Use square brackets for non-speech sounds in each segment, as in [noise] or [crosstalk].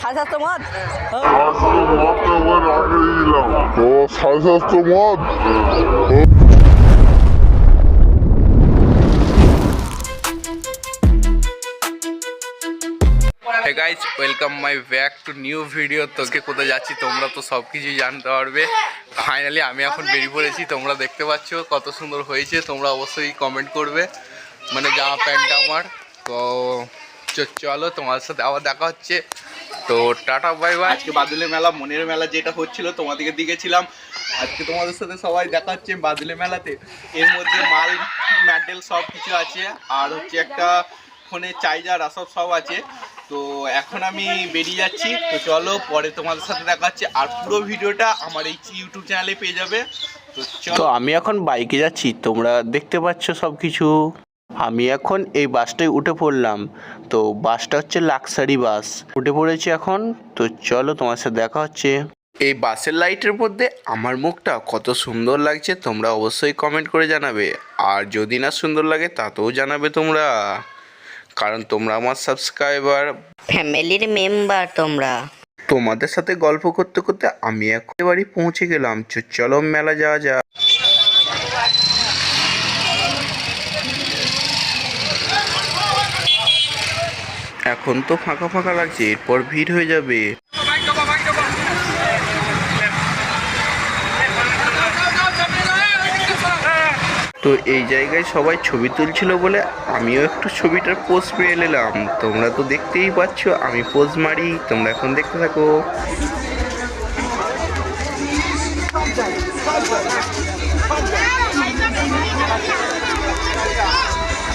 সাড়ে সাতশো guys welcome my back to new video তোকে কোথায় যাচ্ছি তোমরা তো সব কিছুই জানতে পারবে। ফাইনালি আমি এখন বেরিয়ে পড়েছি, তোমরা দেখতে পাচ্ছ কত সুন্দর হয়েছে, তোমরা অবশ্যই কমেন্ট করবে। মানে জামা প্যান্টটা আমার, তো চলো তোমার সাথে আবার দেখা হচ্ছে। তো টাটা বাই বাই আজকে বাদুলের মেলা মনের মেলা যেটা হচ্ছিল তোমাদেরকে দিকেছিলাম আজকে তোমাদের সাথে সবাই দেখা হচ্ছে বাদুলের মেলাতে। এর মধ্যে মাল ম্যাটেল সব কিছু আছে আর হচ্ছে একটা ফোনে চার্জার সব সব আছে। তো এখন আমি বেরিয়ে যাচ্ছি। তো চলো পরে তোমাদের সাথে দেখা হচ্ছে আর পুরো ভিডিওটা আমার এই ইউটিউব চ্যানেলে পেয়ে যাবে। তো তো আমি এখন বাইকে যাচ্ছি। তোমরা দেখতে পাচ্ছ সব কিছু আমি এখন এই বাসটায় উঠে পড়লাম। তো বাসটা হচ্ছে লাক্সারি বাস। উঠে পড়েছি এখন। তো চলো তোমার সাথে দেখা হচ্ছে। এই বাসের লাইটের মধ্যে আমার মুখটা কত সুন্দর লাগছে তোমরা অবশ্যই কমেন্ট করে জানাবে। আর যদি না সুন্দর লাগে তাতেও জানাবে তোমরা। কারণ তোমরা আমার সাবস্ক্রাইবার ফ্যামিলির মেম্বার তোমরা। তোমাদের সাথে গল্প করতে করতে আমি একেবারে পৌঁছে গেলাম। চ- চলো মেলা যাওয়া যাক। এখন তো ফাঁকা ফাঁকা লাগছে, এরপর ভিড় হয়ে যাবে। তো এই জায়গায় সবাই ছবি তুলছিল বলে আমিও একটু ছবিটার পোজ পেয়ে নিলাম। তোমরা তো দেখতেই পাচ্ছ, আমি পোজ মারি, তোমরা এখন দেখতে থাকো।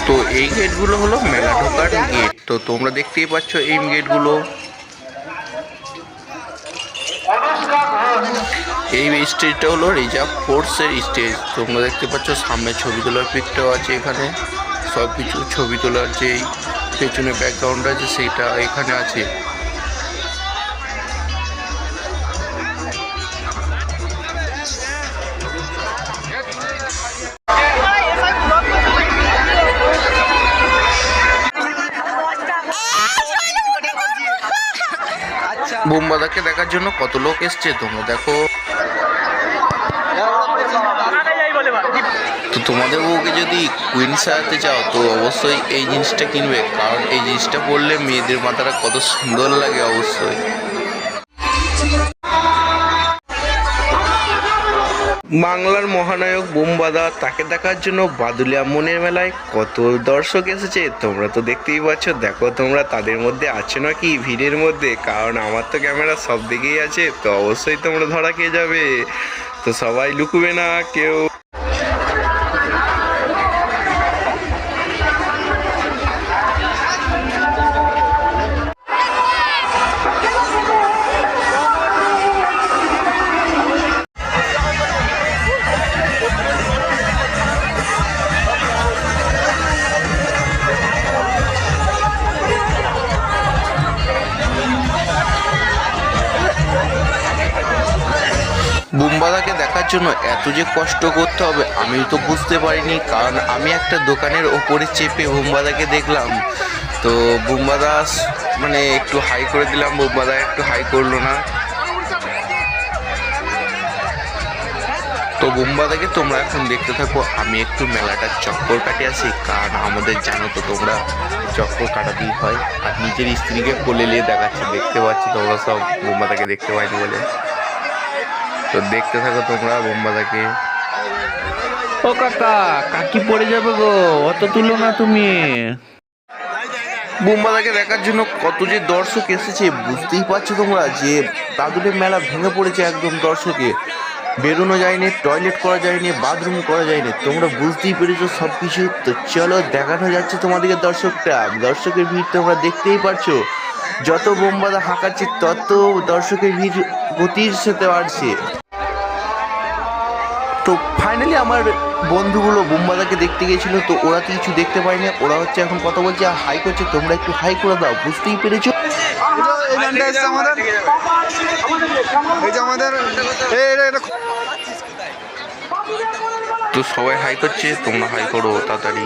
তো এই গেটগুলো হলো মেলা ঢোকার গেট তো তোমরা দেখতেই পাচ্ছ এই গেটগুলো এই স্টেজটা হলো রিজার্ভ ফোর্সের স্টেজ তোমরা দেখতে পাচ্ছ সামনে ছবি তোলার পিকটাও আছে এখানে। সব কিছু ছবি তোলার যেই পেছনে ব্যাকগ্রাউন্ড আছে সেটা এখানে আছে। বোমবাদাকে দেখার জন্য কত লোক এসছে তোমরা দেখো। তো তোমাদের বউকে যদি কুইন সাজাতে চাও, তো অবশ্যই এই জিনিসটা কিনবে। কারণ এই জিনিসটা পরলে মেয়েদের মাথাটা কত সুন্দর লাগে অবশ্যই। বাংলার মহানায়ক বোমবাদা, তাকে দেখার জন্য বাদুলিয়া মনের মেলায় কত দর্শক এসেছে, তোমরা তো দেখতেই পাচ্ছ। দেখো তোমরা তাদের মধ্যে আছো নাকি ভিড়ের মধ্যে? কারণ আমার তো ক্যামেরা সব দিকেই আছে, তো অবশ্যই তোমরা ধরা খেয়ে যাবে। তো সবাই লুকুবে না, কেউ জন্য এত যে কষ্ট করতে হবে, আমি তো বুঝতে পারিনি। কারণ আমি একটা দোকানের ওপরে চেপে বুম্বাদাকে দেখলাম। তো বুম্বাদা মানে একটু হাই করে দিলাম, বুম্বাদা একটু হাই করল না। তো বুম্বাদাকে তোমরা এখন দেখতে থাকো, আমি একটু মেলাটার চক্কর কাটে আসি। কারণ আমাদের জানো তো তোমরা, চক্কর কাটাতেই হয়। আর নিজের স্ত্রীকে কোলে নিয়ে দেখাচ্ছে, দেখতে পাচ্ছি তোমরা সব বুম্বাদাকে দেখতে পাইনি বলে। তো দেখতে থাকো তোমরা বোম্বাদাকে ও কাকা, কাকি পড়ে যাবে গো, অত তুলো না তুমি। বোম্বাদাকে দেখার জন্য কত যে দর্শক এসেছে, বুঝতেই পারছ তোমরা যে দাদুরের মেলা ভেঙে পড়েছে একদম দর্শকে। বেরোনো যায়নি, টয়লেট করা যায়নি, বাথরুম করা যায়নি, তোমরা বুঝতেই পেরেছ সব কিছু তো চলো, দেখানো যাচ্ছে তোমাদেরকে দর্শকটা। দর্শকের ভিড় তোমরা দেখতেই পারছ। যত বোমবাদা হাঁকাচ্ছে তত দর্শকের ভিড় গতির সাথে বাড়ছে। তো ফাইনালি আমার বন্ধুগুলো বোমবাদাকে দেখতে গেছিল তো ওরা তো কিছু দেখতে পায়নি। ওরা হচ্ছে এখন কথা বলছে আর হাই করছে তোমরা একটু হাই করে দাও। বুঝতেই পেরেছ? আমাদের এই যে তো সবাই হাই করছে তোমরা হাই করো তাড়াতাড়ি।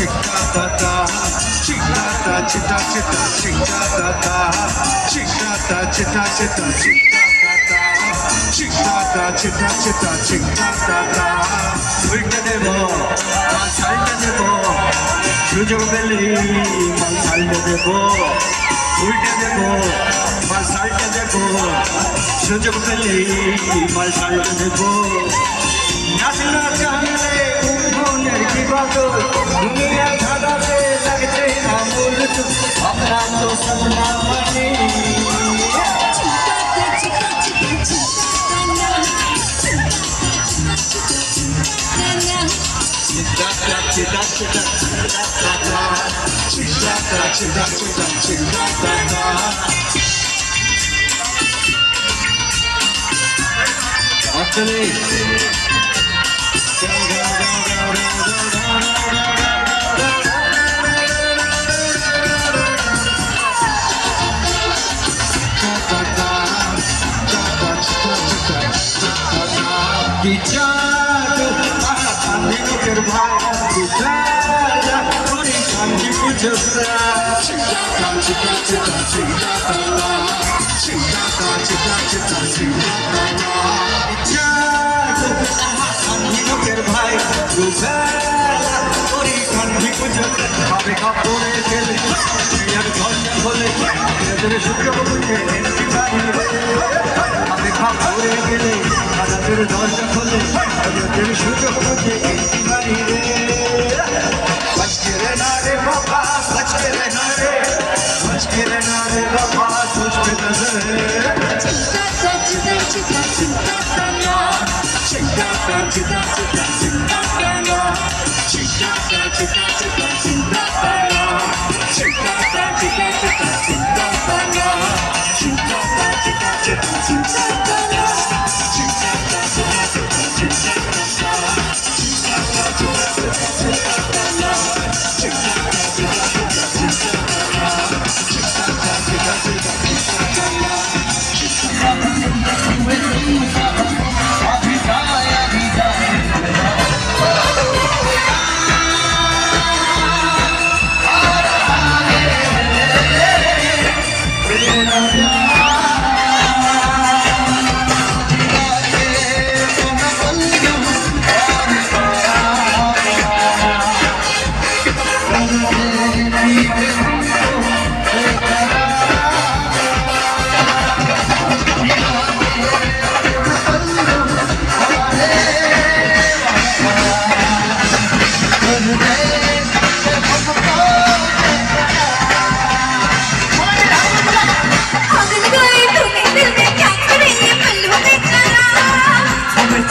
치카다다 치카다 치다 치다 치카다다 치카다 치다 치다 치카다다 치카다 치다 치다 치카다다 불게 되고 막 살게 되고 주정벨리 막 살게 되고 울게 되고 말 살게 되고 주정벨리 말 살게 되고 나슬라 장례 공포 내리기 봐도 दुनिया धागा पे लगते अमूल अपना तो सपना बने Chida chida chida da da, chida chida chida chida da da. Anthony. ভাই আমি কাপড়ে গেলে ঘণ্টা হলে আমি কাপড়ে গেলে দরজা খোলে সূর্য হচ্ছে বাড়ি রে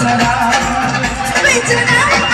Wait Me tonight.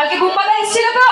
কালকে বুম্বাদা এসেছিল তো?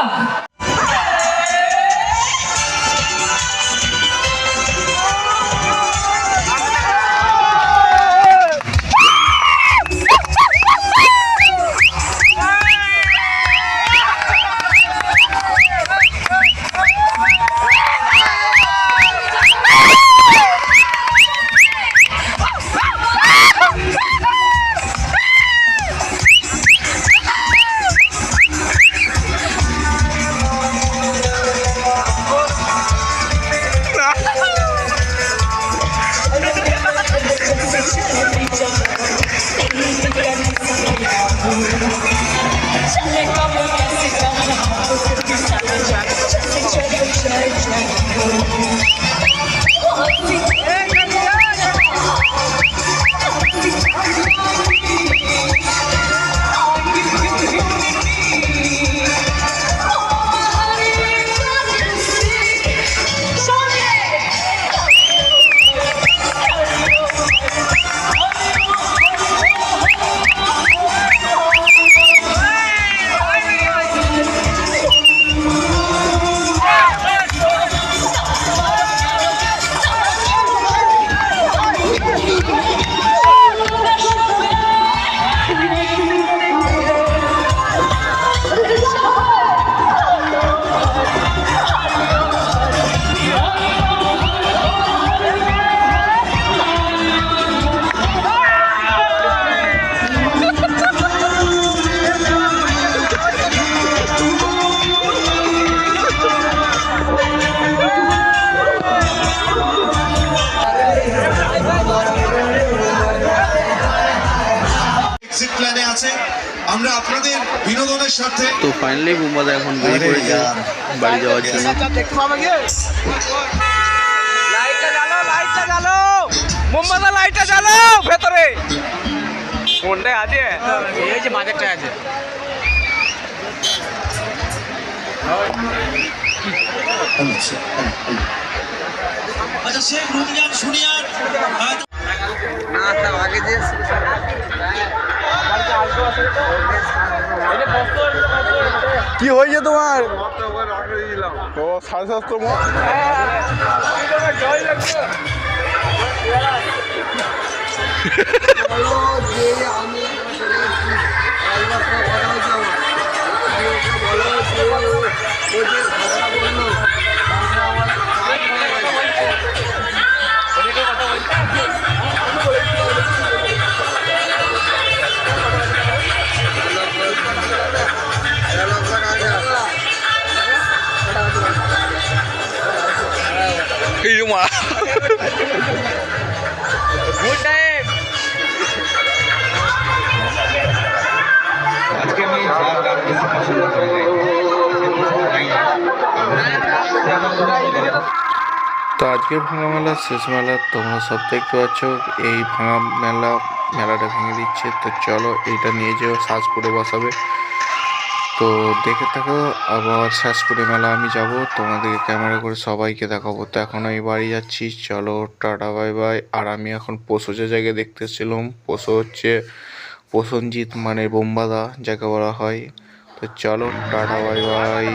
এক্সিট প্ল্যানে আছে। আমরা আপনাদের বিনোদনের স্বার্থে তো ফাইনালি বুম্বাদা এখন বেরিয়ে পড়েছে বাড়ি যাওয়ার জন্য। লাইটটা জ্বালো লাইটটা জ্বালো। মোমবাতি লাইটটা জ্বালো ভেতরে। কোনটায় আছে? এই যে মাঝেরটা আছে। আচ্ছা শেখ রমজান শুনিয়ার কি হয়েছে তোমার? তো সাড়ে সাতশো এই [laughs] [laughs] তো আজকের ভাঙা মেলার শেষ মেলা তোমরা সব দেখতে পাচ্ছ। এই ভাঙা মেলা, মেলাটা ভেঙে দিচ্ছে। তো চলো এইটা নিয়ে যেও সাজপুরে বসাবে। তো দেখে থাকো, আবার সাজপুরে মেলা আমি যাব। তোমাদেরকে ক্যামেরা করে সবাইকে দেখাবো। তো এখন আমি বাড়ি যাচ্ছি। চলো, টাটা, বাই বাই। আর আমি এখন পশু যে জায়গায় দেখতেছিলাম পশু হচ্ছে প্রসেনজিৎ মানে বোম্বাদা, যাকে বলা হয়। তো চলো, টাটা, বাই বাই।